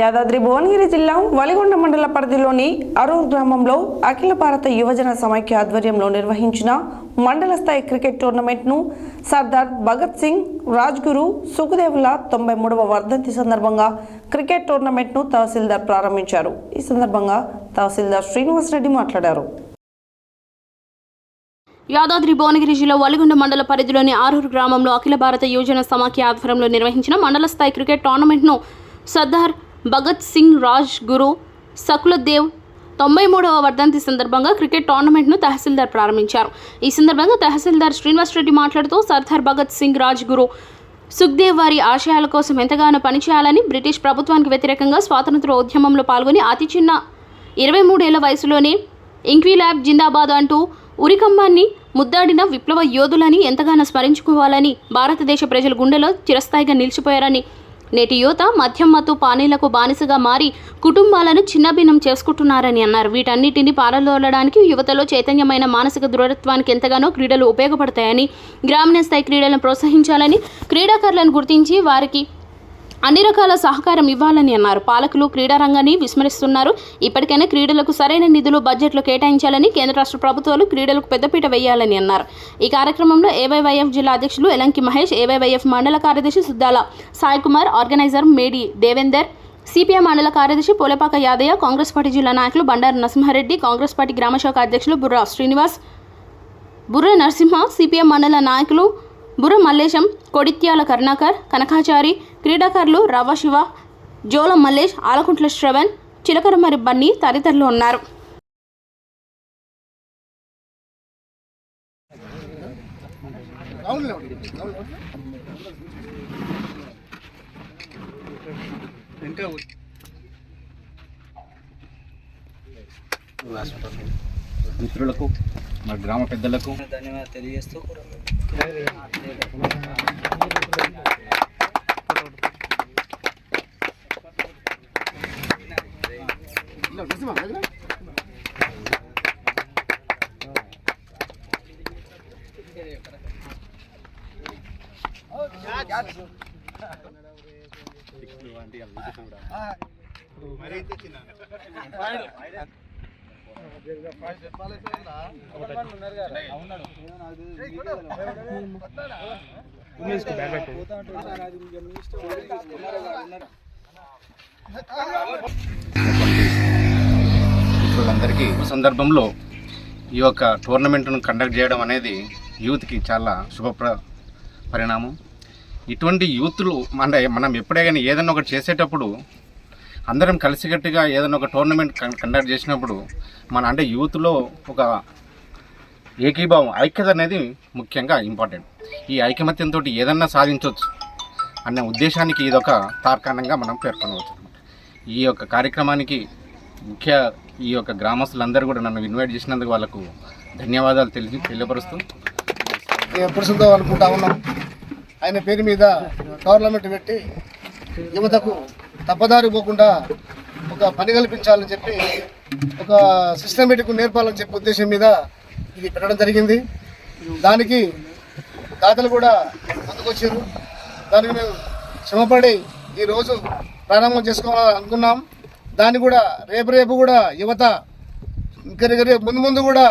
యాదాద్రి భువనగిరి జిల్లా వలిగొండ మండల పరిధిలోని అరూర్ గ్రామంలో అఖిల భారత యువజన సమైక్య ఆధ్వర్యంలో నిర్వహించిన మండల స్థాయి క్రికెట్ టోర్నమెంట్ను సర్దార్ భగత్ సింగ్ రాజ్గురు సుఖదేవుల తొంభై మూడవ వర్ధంతి సందర్భంగా క్రికెట్ టోర్నమెంట్ను తహసీల్దార్ ప్రారంభించారు. ఈ సందర్భంగా తహసీల్దార్ శ్రీనివాసరెడ్డి మాట్లాడారు. యాదాద్రి భువనగిరి జిల్లా వలిగొండ మండల పరిధిలోని ఆరూరు గ్రామంలో అఖిల భారత యువజన సమాఖ్య ఆధ్వర్యంలో నిర్వహించిన మండల స్థాయి క్రికెట్ టోర్నమెంట్ను సర్దార్ భగత్ సింగ్ రాజ్ గురు సకులదేవ్ తొంభై మూడవ వర్ధంతి సందర్భంగా క్రికెట్ టోర్నమెంట్ను తహసీల్దార్ ప్రారంభించారు. ఈ సందర్భంగా తహసీల్దార్ శ్రీనివాస్ రెడ్డి మాట్లాడుతూ సర్దార్ భగత్ సింగ్ రాజ్ గురు సుఖ్దేవ్ వారి ఆశయాల కోసం ఎంతగానో పనిచేయాలని బ్రిటిష్ ప్రభుత్వానికి వ్యతిరేకంగా స్వాతంత్ర ఉద్యమంలో పాల్గొని అతి చిన్న ఇరవై మూడేళ్ళ వయసులోనే ఇంక్విలాబ్ జిందాబాద్ అంటూ ఉరికంబాన్ని ముద్దాడిన విప్లవ యోధులని ఎంతగానో స్మరించుకోవాలని భారతదేశ ప్రజల గుండెలో చిరస్థాయిగా నిలిచిపోయారని నేటి యువత మద్యం మత్తు పానీలకు బానిసగా మారి కుటుంబాలను చిన్నభిన్నం చేసుకుంటున్నారని అన్నారు. వీటన్నిటిని పారదోలడానికి యువతలో చైతన్యమైన మానసిక దృఢత్వానికి ఎంతగానో క్రీడలు ఉపయోగపడతాయని గ్రామీణ స్థాయి క్రీడలను ప్రోత్సహించాలని క్రీడాకారులను గుర్తించి వారికి అన్ని రకాల సహకారం ఇవ్వాలని అన్నారు. పాలకులు క్రీడా రంగాన్ని విస్మరిస్తున్నారు. ఇప్పటికైనా క్రీడలకు సరైన నిధులు బడ్జెట్లో కేటాయించాలని కేంద్ర రాష్ట్ర ప్రభుత్వాలు క్రీడలకు పెద్దపీట వేయాలని అన్నారు. ఈ కార్యక్రమంలో ఏవైవైఎఫ్ జిల్లా అధ్యక్షులు ఎలంకి మహేష్ ఏవైవైఎఫ్ మండల కార్యదర్శి సుద్దాల సాయి కుమార్ ఆర్గనైజర్ మేడి దేవేందర్ సిపిఎం మండల కార్యదర్శి పోలేపాక యాదయ్య కాంగ్రెస్ పార్టీ జిల్లా నాయకులు బండారు నరసింహారెడ్డి కాంగ్రెస్ పార్టీ గ్రామశాఖ అధ్యక్షులు బుర్రా శ్రీనివాస్ బుర్ర నరసింహ సిపిఎం మండల నాయకులు బుర్ర మల్లేశం కొడిత్యాల కరుణాకర్ కనకాచారి క్రీడాకారులు రవ్వ శివ జోల మల్లేష్ ఆలకుంట్ల శ్రవణ్ చిలకరమరి బన్నీ తదితరులు ఉన్నారు. మిత్రులకు మా గ్రామ పెద్దలకు. ధన్యవాదాలు తెలియజేస్తూ ఉన్నాడు మిత్రులందరికీ ఈ సందర్భంలో ఈ యొక్క టోర్నమెంట్ను కండక్ట్ చేయడం అనేది యూత్కి చాలా శుభప్ర పరిణామం. ఇటువంటి యూత్లు మన మనం ఎప్పుడే కానీ ఏదైనా ఒకటి చేసేటప్పుడు అందరం కలిసికట్టుగా ఏదైనా ఒక టోర్నమెంట్ కండక్ట్ చేసినప్పుడు మన అంటే యూత్లో ఒక ఏకీభావం ఐక్యత అనేది ముఖ్యంగా ఇంపార్టెంట్. ఈ ఐకమత్యంతో ఏదన్నా సాధించవచ్చు అన్న ఉద్దేశానికి ఇదొక తార్కాణంగా మనం పేర్కొనవచ్చు అనమాట ఈ యొక్క కార్యక్రమానికి ముఖ్య ఈ యొక్క గ్రామస్తులందరూ కూడా నన్ను ఇన్వైట్ చేసినందుకు వాళ్ళకు ధన్యవాదాలు తెలిసి తెలియపరుస్తూ పురుషులతో అనుకుంటా ఉన్నాం. ఆయన పేరు మీద టోర్నమెంట్ పెట్టి యువతకు తప్పదారి పోకుండా ఒక పని కల్పించాలని చెప్పి ఒక సిస్టమేటిక్ నేర్పాలని చెప్పి ఉద్దేశం మీద ఇది పెట్టడం జరిగింది. దానికి దాతలు కూడా ముందుకొచ్చారు దానికి మేము శ్రమపడి ఈరోజు ప్రారంభం చేసుకోవాలని అనుకున్నాం. దాన్ని కూడా రేపు రేపు కూడా యువత ఇంకా రేపు ముందు ముందు కూడా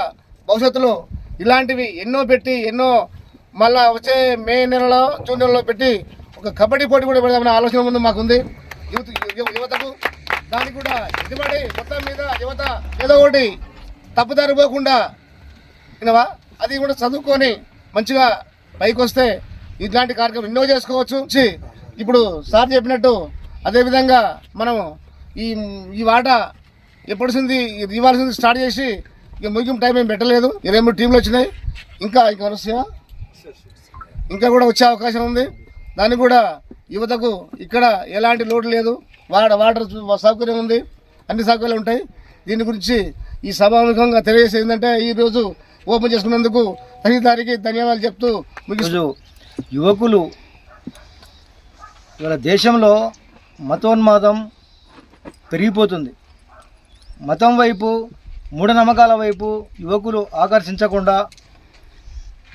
భవిష్యత్తులో ఇలాంటివి ఎన్నో పెట్టి ఎన్నో మళ్ళా వచ్చే మే నెలలో జూన్ నెలలో పెట్టి ఒక కబడ్డీ పోటీ కూడా పెడదామనే ఆలోచన ముందు మాకుంది. యువత యువతకు దానికి కూడా ఎదుబడి మొత్తం మీద యువత ఏదో ఒకటి తప్పుదారి పోకుండా వినవా? అది కూడా చదువుకొని మంచిగా పైకి వస్తే ఇట్లాంటి కార్యక్రమం ఎన్నో చేసుకోవచ్చు. ఇప్పుడు సార్ చెప్పినట్టు అదేవిధంగా మనం ఈ ఈ వాట ఎప్పటిసింది ఇవ్వాల్సింది స్టార్ట్ చేసి ఇక ముగింపు టైం ఏం పెట్టలేదు. ఇరవై మూడు టీంలు వచ్చినాయి. ఇంకా ఇంకా వస్తాయా ఇంకా కూడా వచ్చే అవకాశం ఉంది. దానికి కూడా యువతకు ఇక్కడ ఎలాంటి లోటు లేదు. వాడ వాటర్ సౌకర్యం ఉంది. అన్ని సౌకర్యాలు ఉంటాయి. దీని గురించి ఈ సభాముఖంగా తెలియజేసేది ఏంటంటే ఈరోజు ఓపెన్ చేసుకున్నందుకు తగిదారికి ధన్యవాదాలు చెప్తూ ముగిస్తూ ఈరోజు యువకులు ఇవాళ దేశంలో మతోన్మాదం పెరిగిపోతుంది. మతం వైపు మూఢనమ్మకాల వైపు యువకులు ఆకర్షించకుండా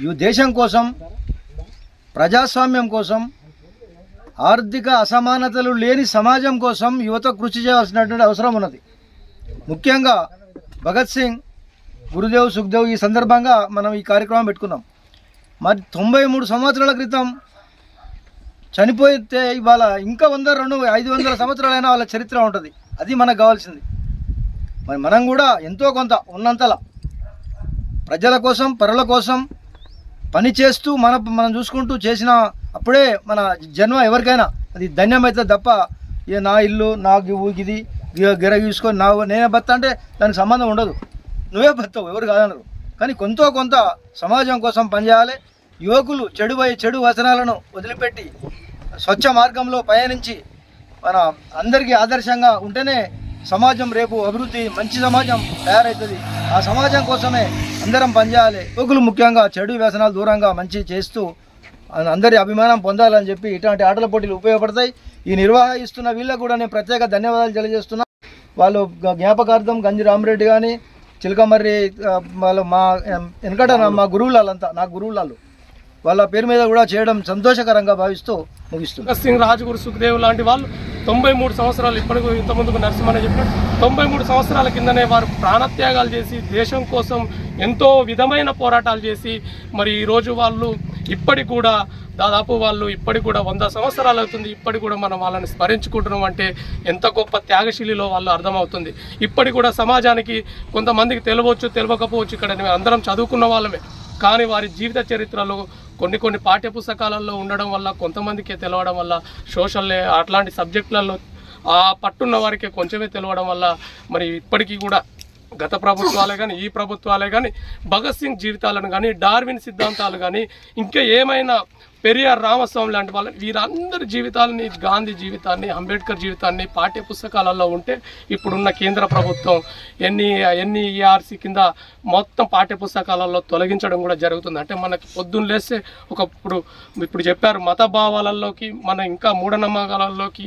ఈ దేశం కోసం ప్రజాస్వామ్యం కోసం ఆర్థిక అసమానతలు లేని సమాజం కోసం యువత కృషి చేయాల్సినటువంటి అవసరం ఉన్నది. ముఖ్యంగా భగత్ సింగ్ గురుదేవ్ సుఖ్దేవ్ ఈ సందర్భంగా మనం ఈ కార్యక్రమం పెట్టుకున్నాం. మరి తొంభై మూడు సంవత్సరాల క్రితం చనిపోతే ఇవాళ ఇంకా వంద రెండు ఐదు వందల సంవత్సరాలైనా వాళ్ళ చరిత్ర ఉంటుంది. అది మనకు కావాల్సింది. మరి మనం కూడా ఎంతో కొంత ఉన్నంతలా ప్రజల కోసం పరుల కోసం పని చేస్తూ మన మనం చూసుకుంటూ చేసిన అప్పుడే మన జన్మ ఎవరికైనా అది ధన్యమైతే తప్ప ఇక నా ఇల్లు నాకు ఇది గిర చూసుకొని నా నేనే భర్త అంటే దానికి సంబంధం ఉండదు. నువ్వే భర్తవు ఎవరు కాదనరు. కానీ కొంత కొంత సమాజం కోసం పనిచేయాలి. యువకులు చెడు చెడు వచనాలను వదిలిపెట్టి స్వచ్ఛ మార్గంలో పయనించి మన అందరికీ ఆదర్శంగా ఉంటేనే సమాజం రేపు అభివృద్ధి మంచి సమాజం తయారవుతుంది ఆ సమాజం కోసమే అందరం పనిచేయాలి. యువకులు ముఖ్యంగా చెడు వ్యసనాలు దూరంగా మంచి చేస్తూ అందరి అభిమానం పొందాలని చెప్పి ఇట్లాంటి ఆటల పోటీలు ఉపయోగపడతాయి. ఈ నిర్వహిస్తున్న వీళ్ళకు కూడా నేను ప్రత్యేక ధన్యవాదాలు తెలియజేస్తున్నా. వాళ్ళు జ్ఞాపకార్థం గంజి రామరెడ్డి కానీ చిలకమర్రి వాళ్ళు మా వెనకట మా గురువులంతా నా గురువులు వాళ్ళ పేరు మీద కూడా చేయడం సంతోషకరంగా భావిస్తూ ముగిస్తుంది సింగ్ రాజ్గురు సుఖదేవ్ లాంటి వాళ్ళు తొంభై మూడు సంవత్సరాలు ఇప్పటికి ఇంతకుముందుకు నరసింహని చెప్పినట్టు తొంభై మూడు సంవత్సరాల కిందనే వారు ప్రాణత్యాగాలు చేసి దేశం కోసం ఎంతో విధమైన పోరాటాలు చేసి మరి ఈరోజు వాళ్ళు ఇప్పటికి కూడా దాదాపు వాళ్ళు ఇప్పటికి కూడా వంద సంవత్సరాలు అవుతుంది. ఇప్పటికి కూడా మనం వాళ్ళని స్మరించుకుంటున్నాం అంటే ఎంత గొప్ప త్యాగశీలిలో వాళ్ళు అర్థమవుతుంది. ఇప్పటికి కూడా సమాజానికి కొంతమందికి తెలియవచ్చు తెలియకపోవచ్చు. ఇక్కడ అందరం చదువుకున్న వాళ్ళమే. కానీ వారి జీవిత చరిత్రలో కొన్ని కొన్ని పాఠ్య పుస్తకాలలో ఉండడం వల్ల కొంతమందికి తెలవడం వల్ల సోషల్ అట్లాంటి సబ్జెక్టులలో ఆ పట్టున్న వారికి కొంచెమే తెలవడం వల్ల మరి ఇప్పటికీ కూడా గత ప్రభుత్వాలే కానీ ఈ ప్రభుత్వాలే కానీ భగత్ సింగ్ జీవితాలను కానీ డార్విన్ సిద్ధాంతాలు కానీ ఇంకా ఏమైనా పెరియార్ రామస్వామి లాంటి వాళ్ళ వీరందరి జీవితాలని గాంధీ జీవితాన్ని అంబేద్కర్ జీవితాన్ని పాఠ్య పుస్తకాలలో ఉంటే ఇప్పుడున్న కేంద్ర ప్రభుత్వం ఎన్ని ఎన్ఈఆర్సీ కింద మొత్తం పాఠ్య పుస్తకాలలో తొలగించడం కూడా జరుగుతుంది. అంటే మనకి పొద్దున్న లేస్తే ఒకప్పుడు ఇప్పుడు ఇప్పుడు చెప్పారు మత భావాలలోకి మన ఇంకా మూఢనమ్మకాలలోకి